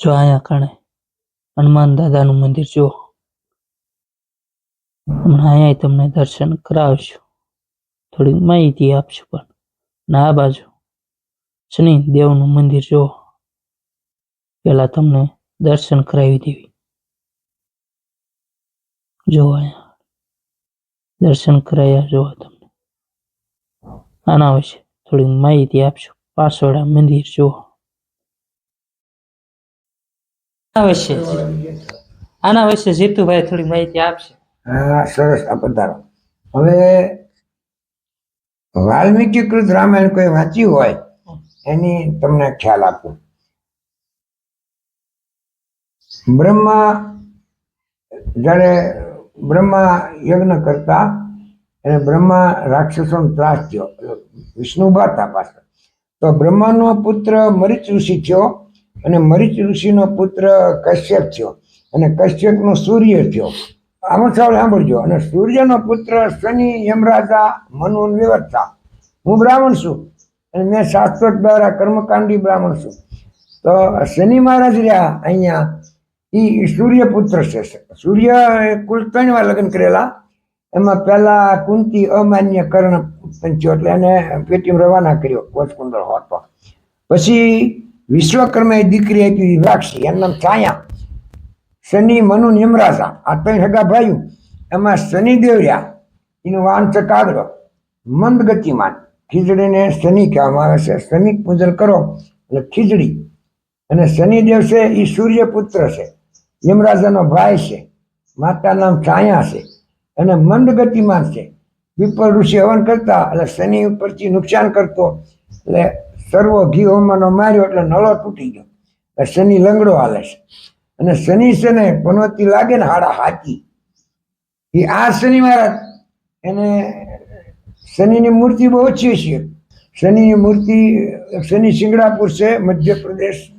જો અહીંયા કણે હનુમાન દાદાનું મંદિર જુઓ. હમણાં અહીંયા તમને દર્શન કરાવશું. થોડી માહિતી આપશું પણ. ના આ બાજુ શનિ દેવનું મંદિર જુઓ. પેલા તમને દર્શન કરાવી દેવી. જો અહીંયા દર્શન કરાયા જો તમને. આના વિશે થોડી માહિતી આપશું. પાસવાડા મંદિર જુઓ. વિશે આના વિશે જીતુભાઈ થોડી માહિતી આપશે. હા, સરસ આપતારો હવે વાલ્મીકી કૃત રામાયણ કોઈ વાંચ્યું હોય, એની તમને ખ્યાલ આપું. બ્રહ્મા, જ્યારે બ્રહ્મા યજ્ઞ કરતા અને બ્રહ્મા રાક્ષસોનો ત્રાસ થયો. વિષ્ણુ બાતા પાસે. તો બ્રહ્માનો પુત્ર મરીચ ઋષિ થયો. અને મરીચ ઋષિનો પુત્ર કશ્યપ થયો. અને કશ્યપનો સૂર્ય થયો. આમાં સવાલ સાંભળજો. અને સૂર્યનો પુત્ર શનિ, યમરાજા, મનુ વ્યવસ્થા. હું બ્રાહ્મણ છું. અને મેં શાસ્ત્રોત દ્વારા કર્મકાંડી બ્રાહ્મણ છું. તો શનિ મહારાજ રહ્યા અહીંયા. એ સૂર્યપુત્ર છે. સૂર્ય કુલ ત્રણ વાર લગ્ન કરેલા. એમાં પહેલા કુંતી અમાન્ય કર્ણ ઉત્પન્ન એટલે એને પેટીમ રવાના કર્યો. કોચકુંડળ હોતો પછી વિશ્વકર્મા એ દીકરી હતી વિભાક્ષી એનું નામ છાયા. શનિ, મનુ, નિમરાજા. આ ત્રણ સગા ભાઈ એમાં શનિદેવ રહ્યા. એનું વાંચ કાગડો. મંદ ગતિમાન. ખીચડીને શનિ કહેવામાં આવે છે. શનિ પૂજન કરો એટલે ખીજડી. અને શનિદેવ છે એ સૂર્યપુત્ર છે. યમરાજાનો ભાઈ છે. માતા નામ છાયા છે. અને મંદ ગતિમાન છે. વિપર ઋષિ હવન કરતા એટલે શનિ ઉપરથી નુકસાન કરતો. એટલે સર્વ ઘી હોમાનો માર્યો એટલે નળો તૂટી ગયો. શનિ લંગડો હાલે છે. અને શનિ છે ને પનવતી લાગે ને હાડા હાથી એ આ શનિ મહારાજ, એને શનિની મૂર્તિ બહુ ઓછી છે. શનિની મૂર્તિ, શનિ સિંગડાપુર છે, મધ્યપ્રદેશ,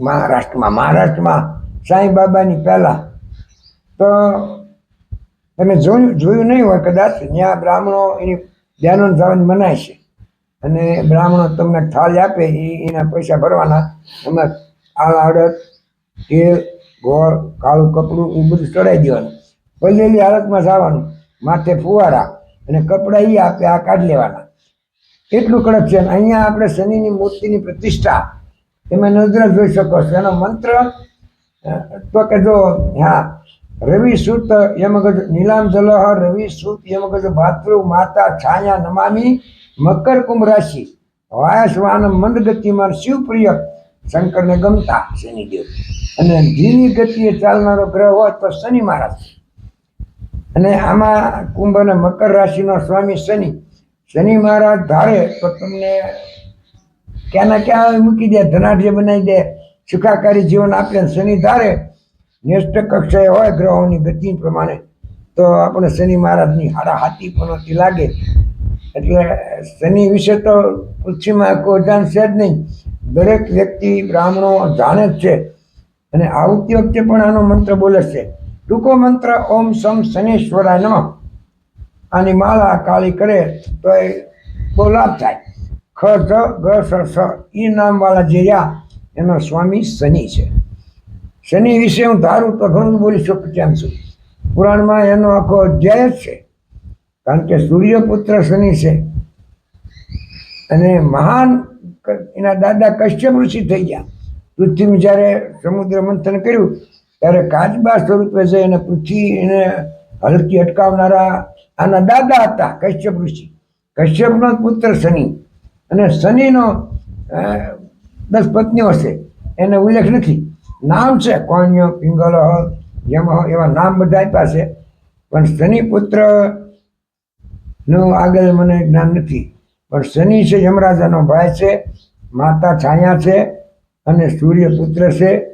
મહારાષ્ટ્રમાં. મહારાષ્ટ્રમાં સાંઈ બાબાની પહેલા. તો તમે જોયું જોયું નહીં હોય કદાચ? ત્યાં બ્રાહ્મણો એની ધ્યાનો જવાની મનાય છે. અને બ્રાહ્મણો તમને થાળી આપે, એ એના પૈસા ભરવાના. એમાં આળ અડદ, તેલ, ગોળ, કાળું કપડું, એ બધું ચડાવી દેવાનું. પલળેલી હાલતમાં જવાનું. માથે ફુવારા અને કપડાં એ આપે, આ કાઢી લેવાના. એટલું કડક છે. અને અહીંયા આપણે શનિની મૂર્તિની પ્રતિષ્ઠા. તમે નજર જોઈ શકો છો. એનો મંત્ર તો કે જો, હા રવિ સુત યમગજ નીલામ જલહ, રવિ સુત યમગજ ભાતૃ, માતા છાયા નમામી, મકર કુંભ રાશિ. વાયસવાન મંદ ગતિમાન શિવપ્રિય શંકરને ગમતા શનિદેવ અને ધીમી ગતિએ ચાલનારો ગ્રહ હોય તો શનિ મહારાજ. અને આમાં કુંભ અને મકર રાશિનો સ્વામી શનિ. શનિ મહારાજ ધારે તો તમને ક્યાંના ક્યાં મૂકી દે, ધનાઢ્ય બનાવી દે, સુખાકારી જીવન આપે શનિ ધારે નેષ્ઠ કક્ષાએ હોય ગ્રહોની ગતિ પ્રમાણે, તો આપણે શનિ મહારાજની હારા હાથી પનોતી લાગે. એટલે શનિ વિશે તો પૃથ્વીમાં કોઈ અજાણ છે જ નહીં. દરેક વ્યક્તિ બ્રાહ્મણો જાણે જ છે. અને આવતી વખતે પણ આનો મંત્ર બોલે છે. ટૂંકો મંત્ર, ઓમ સમ શનેશ્વરાય નમઃ. આની માળા કાળી કરે તો એ બહુ લાભ થાય. ખ જ ગ, સ સ એ નામવાળા જે રહ્યા, એનો સ્વામી શનિ છે. શનિ વિશે હું ધારું તો ઘણું બોલી શકું તેમ છું પુરાણમાં એનો આખો અધ્યાય જ છે. કારણ કે સૂર્યપુત્ર શનિ છે. અને મહાન એના દાદા કશ્યપ ઋષિ થઈ ગયા. પૃથ્વીમાં જ્યારે સમુદ્ર મંથન કર્યું, ત્યારે કાચબા સ્વરૂપે છે અને પૃથ્વી એને હલકી અટકાવનારા આના દાદા હતા, કશ્યપ ઋષિ. કશ્યપનો પુત્ર શનિ. અને શનિનો દસ પત્નીઓ છે. એને ઉલ્લેખ નથી. નામ છે, કોણ્ય, પિંગલ, યમ, એવા નામ બધા આપ્યા છે. પણ શનિ પુત્રનું આગળ મને જ્ઞાન નથી. પણ શનિ છે, યમરાજાનો ભાઈ છે, માતા છાયા છે, અને સૂર્ય પુત્ર છે,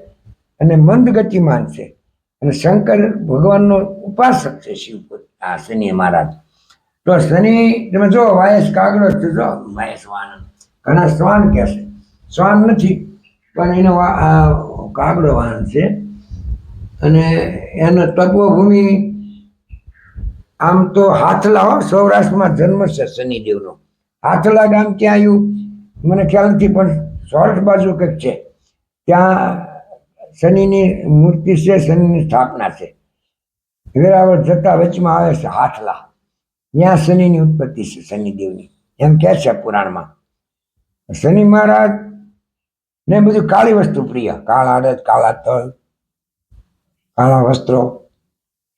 અને મંદ ગતિમાન છે. અને શંકર ભગવાનનો ઉપાસક છે શિવ આ શનિ મહારાજ. તો શનિ, તમે જો વાયસ કાગડો જો વાયસ વાન. ઘણા શ્વાન કહે છે શ્વાન નથી. પણ એનો આ કાગડો વાહન છે. અને એનો તત્વભૂમિ આમ તો હાથલા સૌરાષ્ટ્રમાં જન્મ છે શનિદેવનો. હાથલા ગામ ક્યાં આવ્યું મને ખ્યાલ નથી, પણ સૌરાષ્ટ્ર બાજુ કંઈક છે. ત્યાં શનિની મૂર્તિ છે, શનિની સ્થાપના છે. વેરાવળ જતા વચમાં આવે છે હાથલા. ત્યાં શનિની ઉત્પત્તિ છે, શનિદેવની. એમ કહે છે પુરાણમાં. શનિ મહારાજ ને બધું કાળી વસ્તુ પ્રિય. કાળા રથ કાળા તલ, કાળા વસ્ત્રો.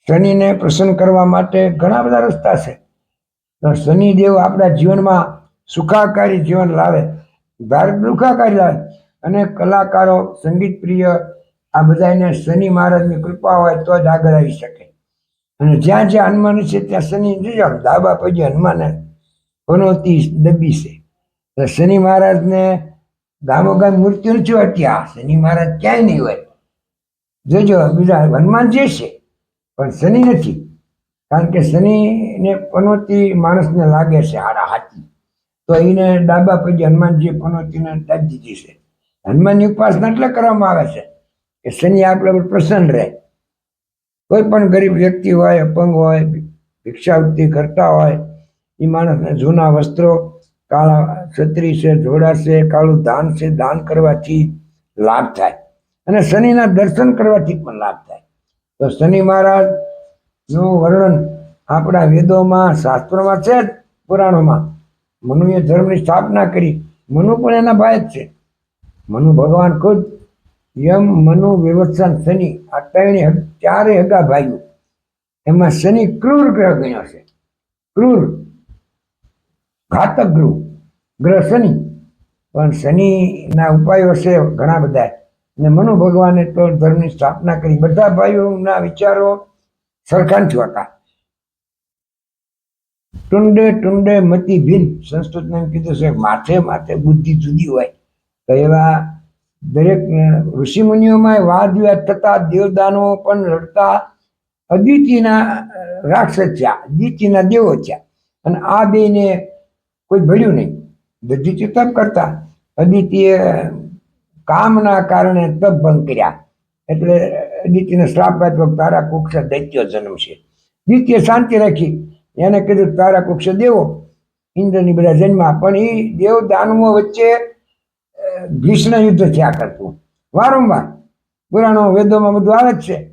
શનિને પ્રસન્ન કરવા માટે ઘણા બધા રસ્તા છે. પણ શનિદેવ આપણા જીવનમાં સુખાકારી જીવન લાવે દુખાકારી લાવે. અને કલાકારો, સંગીત પ્રિય, આ બધાને શનિ મહારાજની કૃપા હોય તો જ આગળ આવી શકે. અને જ્યાં જ્યાં હનુમાન છે, ત્યાં શનિ જોજો ડાબા પગે હનુમાને દબી છે. શનિ મહારાજને ગામોગામ હોતી આ શનિ મહારાજ ક્યાંય નહીં હોય. જોજો, બીજા હનુમાનજી છે, પણ શનિ નથી. કારણ કે શનિને પનોતી માણસને લાગે છે હારા હાથી. તો એને ડાબા પછી હનુમાનજી પનોતીને દાબી દીધી છે. હનુમાનની ઉપાસના એટલે કરવામાં આવે છે કે શનિ આપણે પ્રસન્ન રહે. કોઈ પણ ગરીબ વ્યક્તિ હોય, અપંગ હોય ભિક્ષાવૃત્તિ કરતા હોય, એ માણસને જૂના વસ્ત્રો કાળા છત્રી છે, જોડા છે, કાળું દાન છે, દાન કરવાથી લાભ થાય. અને શનિના દર્શન કરવાથી પણ લાભ થાય. તો શનિ મહારાજનું વર્ણન આપણા વેદોમાં, શાસ્ત્રોમાં છે જ, પુરાણોમાં. મનુએ ધર્મની સ્થાપના કરી. મનુ પણ એના ભાઈ જ છે. મનુ ભગવાન ખુદ, યમ, મનુ, વિવત્સન, શનિ, આ ત્રણે ચારે હગા ભાઈઓ. એમાં શનિ ક્રૂર ગ્રહ ગણ્યો છે. ક્રૂર. ઘાતક ગ્રહ. ગ્રહ શનિ. પણ શનિના ઉપાયો છે ઘણા બધા. અને મનુ ભગવાને તો ધર્મની સ્થાપના કરી. બધા ભાઈઓના વિચારો સરખા નથી હતા. ટુંડે ટુંડે મતી ભિન્ન. સંસ્કૃતમાં એમ કીધું છે, માથે માથે બુદ્ધિ જુદી હોય. તો એવા દરેક ઋષિમુનિઓમાં વાદ વિવાદ થતા, દેવદાનો પણ લડતા, અદિતિના રાક્ષસ થયા, અદિતિના દેવો થયા. અને આ બેને કોઈ ભળ્યું નહીં. દધિતિ તપ કરતા. અદિતિએ કામના કારણે તપ ભંગ કર્યા. એટલે અદિત્યને શ્રાપ આપ્યો તારા કુક્ષ દૈત્ય જન્મ છે દ્વિતીય શાંતિ રાખી. એને કીધું, તારા કુક્ષ દેવો. ઇન્દ્રની બધા જન્મા. પણ એ દેવ દાનવો વચ્ચે ભીષ્ણ યુદ્ધ થયા કરતું. વારંવાર. પુરાણો, વેદોમાં બધું આવે જ છે.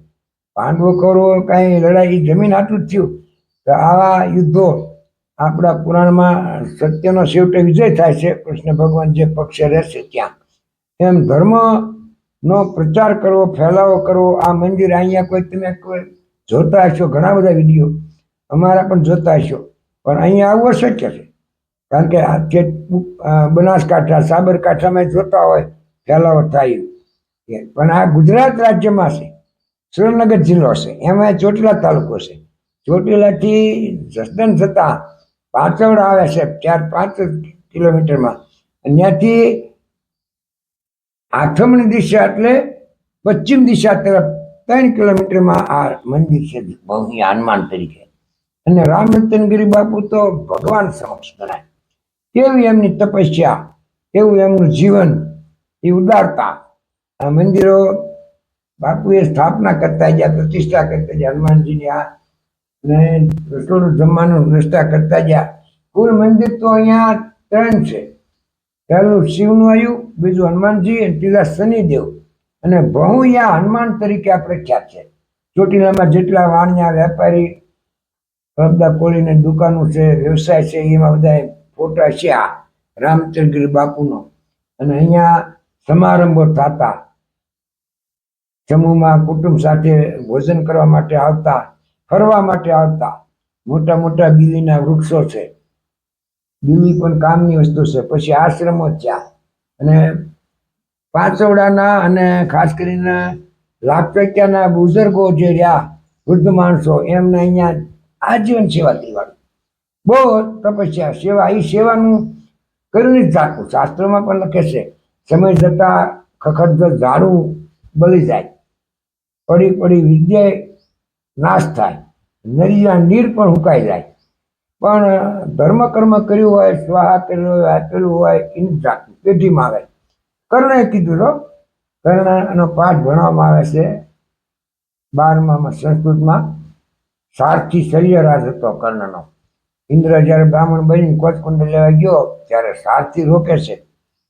પાંડવો કરો કાંઈ લડાઈ, જમીન આટલું જ થયું. તો આવા યુદ્ધો આપણા પુરાણમાં સત્યનો છેવટે વિજય થાય છે, કૃષ્ણ ભગવાન જે પક્ષે રહેશે ત્યાં. એમ ધર્મનો પ્રચાર કરવો, ફેલાવો કરવો, આ મંદિર અહીંયા કોઈ તમે કોઈ જોતા હશો, ઘણા બધા વીડિયો અમારા પણ જોતા હશો. પણ અહીંયા આવવું અશક્ય છે. કારણ કે આ જે બનાસકાંઠા, સાબરકાંઠામાં જોતા હોય, ફેલાવો થાય. પણ આ ગુજરાત રાજ્યમાં છે સુરેન્દ્રનગર જિલ્લો છે, એમાં ચોટીલા તાલુકો છે. ચોટીલાથી જસદન જતાં પાંચવડ આવે છે, ચાર, પાંચ કિલોમીટરમાં. અહીંયાથી આથમણી દિશા એટલે પશ્ચિમ દિશા તરફ ત્રણ કિલોમીટરમાં આ મંદિર છે ભવની હનુમાન તરીકે. અને રામરતનગીરી બાપુ તો ભગવાન સમક્ષ ગણાય. કેવી એમની તપસ્યા, કેવું એમનું જીવન, એ ઉદારતા. આ મંદિરો બાપુએ સ્થાપના કરતા ગયા પ્રતિષ્ઠા કરતા ગયા હનુમાનજીની આ ને થોડું જમવાનું નાસ્તા કરતા ગયા. કુલ મંદિર તો અહીંયા ત્રણ છે. પહેલું શિવનું આવ્યું, બીજું હનુમાનજી અને ત્રીજા શનિદેવ. અને બહુયા હનુમાન તરીકે આ પ્રખ્યાત છે. ચોટીલામાં જેટલા વાણિયા, વેપારી બધા કોળીને દુકાનો છે, વ્યવસાય છે, એમાં બધા ફોટા છે આ રામચંદ્રગીરી બાપુનો. અને અહીંયા સમારંભો થતા. સમૂહમાં કુટુંબ સાથે ભોજન કરવા માટે આવતા. ફરવા માટે આવતા. મોટા મોટા બીલીના વૃક્ષો છે. બીલી પણ કામની વસ્તુ છે. પછી આશ્રમો ત્યાં. અને પાંચવડાના અને ખાસ કરીને લાખપેટિયાના બુઝુર્ગો જે રહ્યા, વૃદ્ધ માણસો, એમને અહીંયા આજીવન સેવા દેવાનું. બહુ તપસ્યા, સેવા એ સેવાનું કર્યું જ જાતું શાસ્ત્રોમાં પણ લખે છે, સમય જતાં ખખડધર ઝાડું બળી જાય. પડી પડી વિદ્યા નાશ થાય. નરિયા નીર પણ હુકાઈ જાય. પણ ધર્મ કર્મ કર્યું હોય, સ્વાહા કર્યું હોય, આપેલું હોય, એની જાતિ પેઢીમાં આવે. કર્ણએ કીધું તો, કર્ણનો પાઠ ભણવામાં આવે છે. બારમામાં સંસ્કૃતમાં સારથી શલ્યરાજ હતો કર્ણનો. ઇન્દ્ર જ્યારે બ્રાહ્મણ બની કોચકુંડ લેવા ગયો, ત્યારે સારથી રોકે છે.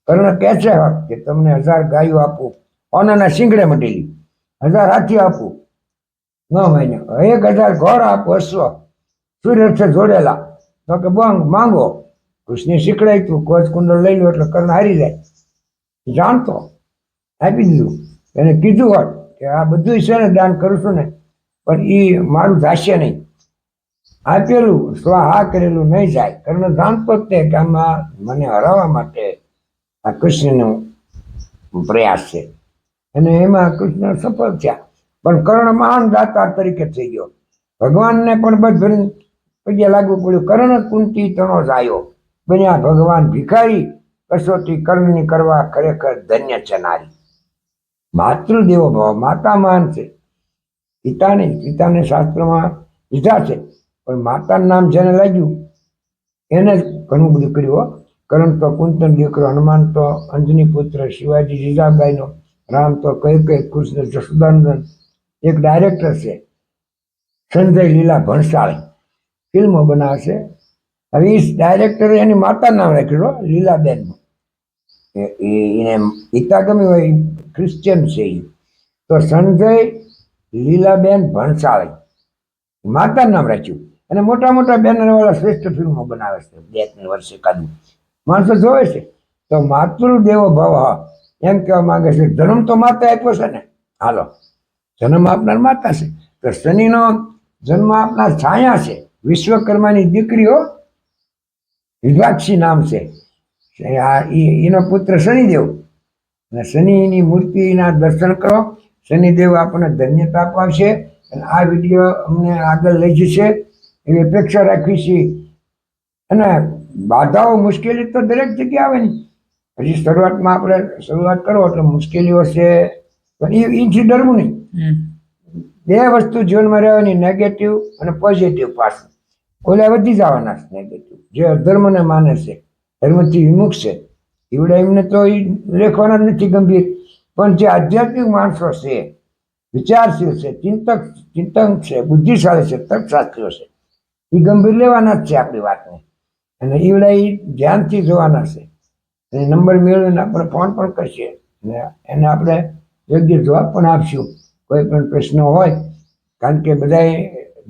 કર્ણ કહે છે કે, તમને હજાર ગાયો આપું. ઓનાના શીંગડે મટેલી હજાર હાથી આપું. ન માન્યો. એક હજાર ઘોડ આપો અશ્વ સૂર્ય જોડેલા. તો કે બંગ, માંગો. કૃષ્ણે શીખડાય તું, કોચ કુંડળ લઈ લો એટલે કર્ણ હારી જાય. જાણતો, આપી દીધું. એને કીધું હોત કે આ બધું છે ને, દાન કરું છું ને, પણ એ મારું જાશે નહીં. આપેલું સ્વાહા કરેલું નહીં જાય. કર્ણ જાણતો જ તે કે મને હરાવવા માટે આ કૃષ્ણનો પ્રયાસ છે. અને એમાં કૃષ્ણ સફળ થયા. પણ કર્ણ મહાન દાતા તરીકે થઈ ગયો. ભગવાનને પણ બધું પગે લાગવું પડ્યું. કર્ણ કુંતી તણો જાયો બન્યા ભગવાન ભિખારી, કસોટી કર્ણની કરવા ખરેખર ધન્ય છે નારી. માતૃદેવો ભાવ, માતા મહાન છે. પિતાને પિતાને શાસ્ત્રમાં લીધા છે. પણ માતાનું નામ જેને લાગ્યું, એને જ ઘણું બધું કર્યું કર્ણ તો કુંતન દીકરો, હનુમાન તો અંજની પુત્ર શિવાજી, જીજાબાઈનો. રામ તો કઈ કઈ કૃષ્ણ જસુદાનંદન એક ડાયરેક્ટર છે સંજય લીલા ભણસાળ. ફિલ્મો બનાવે હવે એ ડાયરેક્ટરે એની માતા નામ રાખ્યું હો, લીલાબેન એ- એ- એને પિતા ગમે હોય ક્રિશ્ચિયન છે એ તો સંજય લીલાબેન ભણસાળી. માતા નામ રાખ્યું. અને મોટા મોટા બેનર વાળા શ્રેષ્ઠ ફિલ્મો બનાવે છે બે ત્રણ વર્ષે કાઢું. માણસો જોવે છે. તો માતૃદેવો ભવ એમ કહેવા માંગે છે ધર્મ તો માતા આપ્યો છે ને? હાલો. જન્મ આપનાર માતા છે. તો શનિનો જન્મ આપનાર છાયા છે. વિશ્વકર્માની દીકરીઓ વિદ્વાક્ષી નામ છે. આ એનો પુત્ર શનિદેવ. અને શનિની મૂર્તિના દર્શન કરો. શનિદેવ આપણને ધન્યતા અપાવશે. અને આ વીડિયો અમને આગળ લઈ જશે. એવી અપેક્ષા રાખવી છે. અને બાધાઓ મુશ્કેલી તો દરેક જગ્યાએ આવે ને. હજી શરૂઆતમાં આપણે શરૂઆત કરો એટલે મુશ્કેલીઓ છે. પણ એ એથી ડરવું નહીં. બે વસ્તુ જીવનમાં રહેવાની નેગેટિવ અને પોઝિટિવ પાસે. ઓલા વધી જવાના છે નેગેટિવ જે અધર્મને માને છે, ધર્મથી વિમુખ છે એવડે એમને તો એ લેખવાના જ નથી ગંભીર. પણ જે આધ્યાત્મિક માણસો છે, વિચારશીલ છે, ચિંતક ચિંતક છે, બુદ્ધિશાળી છે, તર્કશાસ્ત્રીઓ છે એ ગંભીર લેવાના જ છે આપણી વાતને. અને એવડા એ ધ્યાનથી જોવાના છે. અને નંબર મેળવીને આપણે ફોન પણ કરશે. અને એને આપણે યોગ્ય જવાબ પણ આપશું. કોઈ પણ પ્રશ્ન હોય, કારણ કે બધાએ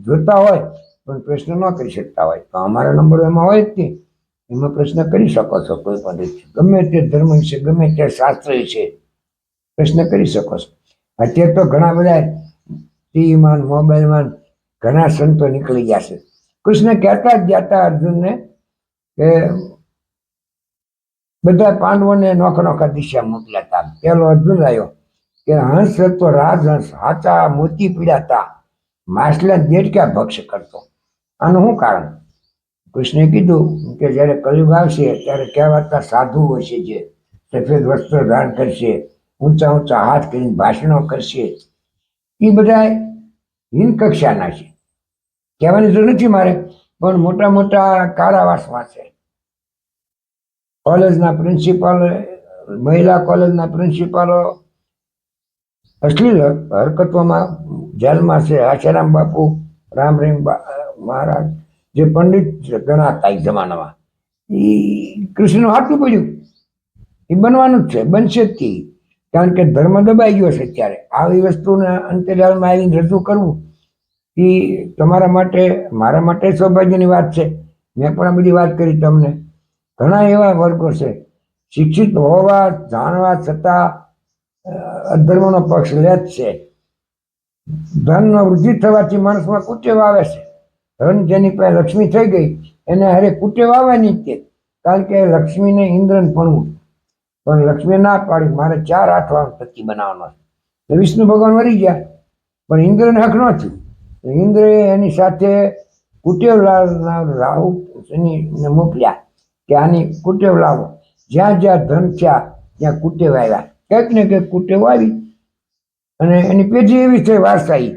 જોતા હોય, પણ પ્રશ્ન ન કરી શકતા હોય. તો અમારા નંબર એમાં હોય જ નહીં એમાં પ્રશ્ન કરી શકો છો કોઈ પણ રીતે. ગમે તે ધર્મ વિશે, ગમે તે શાસ્ત્ર વિશે પ્રશ્ન કરી શકો છો. અત્યારે તો ઘણા બધા ટીવીમાં મોબાઈલમાં ઘણા સંતો નીકળી ગયા છે. કૃષ્ણ કહેતા જ ગયા અર્જુનને કે બધા પાંડવોને નોખ નોખા દિશા મોકલ્યા હતા. પેલો અર્જુન આવ્યો. કે હંસ હતો રાજહંસ હાચા મોતી પીડાતા માછલા દેડક્યા ભક્ષ કરતો? આનું શું કારણ? કૃષ્ણે કીધું કે જ્યારે કલયુગ આવશે ત્યારે કહેવાતા સાધુઓ છે જે સફેદ વસ્ત્ર ધારણ કરશે, ઊંચા ઊંચા હાથ કરીને ભાષણો કરશે? એ બધા હિન કક્ષાના છે. કહેવાની જરૂર નથી મારે, પણ મોટા મોટા કારાવાસમાં છે. કોલેજના પ્રિન્સિપાલ, મહિલા કોલેજના પ્રિન્સિપાલો અશ્લીલ હરકતોમાં જેલમાં છે આશારામ બાપુ, રામ રહીમ બા- મહારાજ, જે પંડિત ગણાતા એક જમાનામાં. એ કૃષ્ણનું હાથું પડ્યું. એ બનવાનું જ છે, બનશે જ કારણ કે ધર્મ દબાઈ ગયો છે અત્યારે આવી વસ્તુને અંતરિયાળમાં આવીને રજૂ કરવું એ તમારા માટે, મારા માટે સૌભાગ્યની વાત છે. મેં પણ આ બધી વાત કરી તમને. ઘણા એવા વર્ગો છે. શિક્ષિત હોવા, જાણવા છતાં અ, અધર્મનો પક્ષ લે જ છે. ધનનો વૃદ્ધિ થવાથી માણસમાં કુટેવ આવે છે. ધન જેની પાસે લક્ષ્મી થઈ ગઈ એને હારે કુટેવ આવવાની તે કારણ કે લક્ષ્મીને ઇન્દ્રન ભણવું પણ લક્ષ્મી ના પાડી મારે ચાર હાથવાળો પતિ બનાવવાનો છે. વિષ્ણુ ભગવાન મરી ગયા પણ ઇન્દ્રને હક ન થયું ઇન્દ્રએ એની સાથે કુટેવલાલ રાહુ શનિને મોકલ્યા કે આની કુટેવ લાવો. જ્યાં જ્યાં ધન થયા ત્યાં કુટેવ આવ્યા. કંઈક ને કંઈક કુટેવ આવી અને એની પેઢી એવી છે વારસાઈ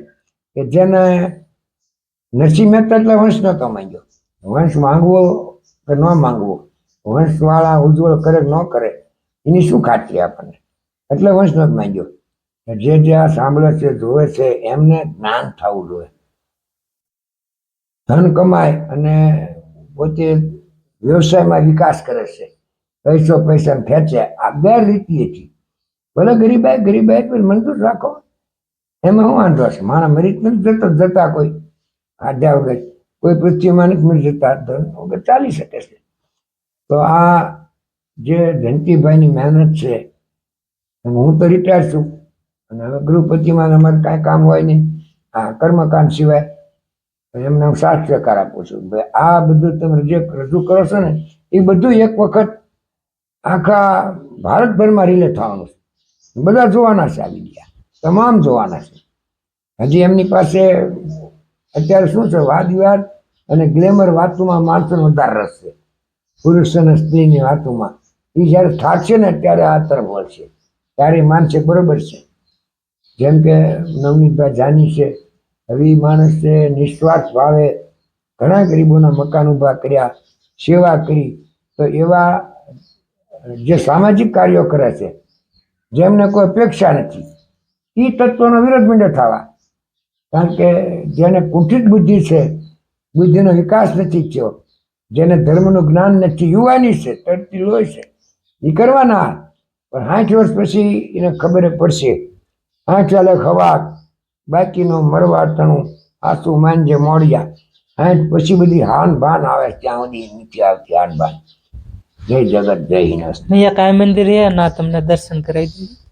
કે જેને નરસિંહ મહેતા એટલે વંશ નહોતો માંગ્યો. વંશ માંગવો કે ન માંગવો? વંશવાળા ઉજ્જવળ કરે ન કરે? એની શું ખાતરી આપણને? એટલે વંશ નહોતો માંગ્યો. જે જે આ સાંભળે છે, જોવે છે, એમને જ્ઞાન થવું જોઈએ. ધન કમાય અને પોતે વ્યવસાયમાં વિકાસ કરે છે. પૈસો પૈસા ફેંચે આ બે હતી ભલે ગરીબાઈ ગરીબાઈ પણ મંજૂર રાખો. એમાં શું વાંધો છે મારા મરી જ નથી જતો, જતા કોઈ આધ્યા વગર. કોઈ પૃથ્વીમાં નથી મરી જતા. વગર ચાલી શકે છે. તો આ જે ધનકીભાઈની મહેનત છે હું તો રિટાયર છું. અને હવે ગૃહપતિમાં અમારે કાંઈ કામ હોય નહીં. આ કર્મકાંડ સિવાય એમને હું સાથ સહકાર આપું છું. ભાઈ, આ બધું તમે જે રજૂ કરો છો ને, એ બધું એક વખત આખા ભારતભરમાં રિલે થવાનું છે. બધા જોવાના છે આવી ગયા. તમામ જોવાના છે. હજી એમની પાસે અત્યારે શું છે? વાદ વિવાદ અને ગ્લેમર વાતોમાં માણસોને વધારે રસ છે. પુરુષ અને સ્ત્રીની વાતોમાં. એ જ્યારે થાકશે ને ત્યારે આ તરફ વળશે. ત્યારે માનશે બરોબર છે. જેમ કે નવનીતભાઈ જાની છે હવે માણસ નિસ્વાર્થ ભાવે ઘણા ગરીબોના મકાન ઊભા કર્યા, સેવા કરી. તો એવા જે સામાજિક કાર્યો કરે છે જેમને કોઈ અપેક્ષા નથી. એ તત્વોનો વિરોધ મીંડો થવા. કારણ કે જેને કુંઠિત બુદ્ધિ છે, બુદ્ધિનો વિકાસ નથી થયો, જેને ધર્મનું જ્ઞાન નથી, યુવાની છે, તરતી લોહી છે એ કરવાના. પણ આઠ વર્ષ પછી એને ખબર પડશે આઠ ચાલે ખવા બાકીનો મરવા તણું આસુ માંજે મોડિયા. આઠ પછી બધી હાન ભાન આવે ત્યાં સુધી નથી આવતી હાન ભાન. જય જગત જય હિન્દ. અહીંયા કાંઈ મંદિર છે? ના તમને દર્શન કરાવી દઈએ.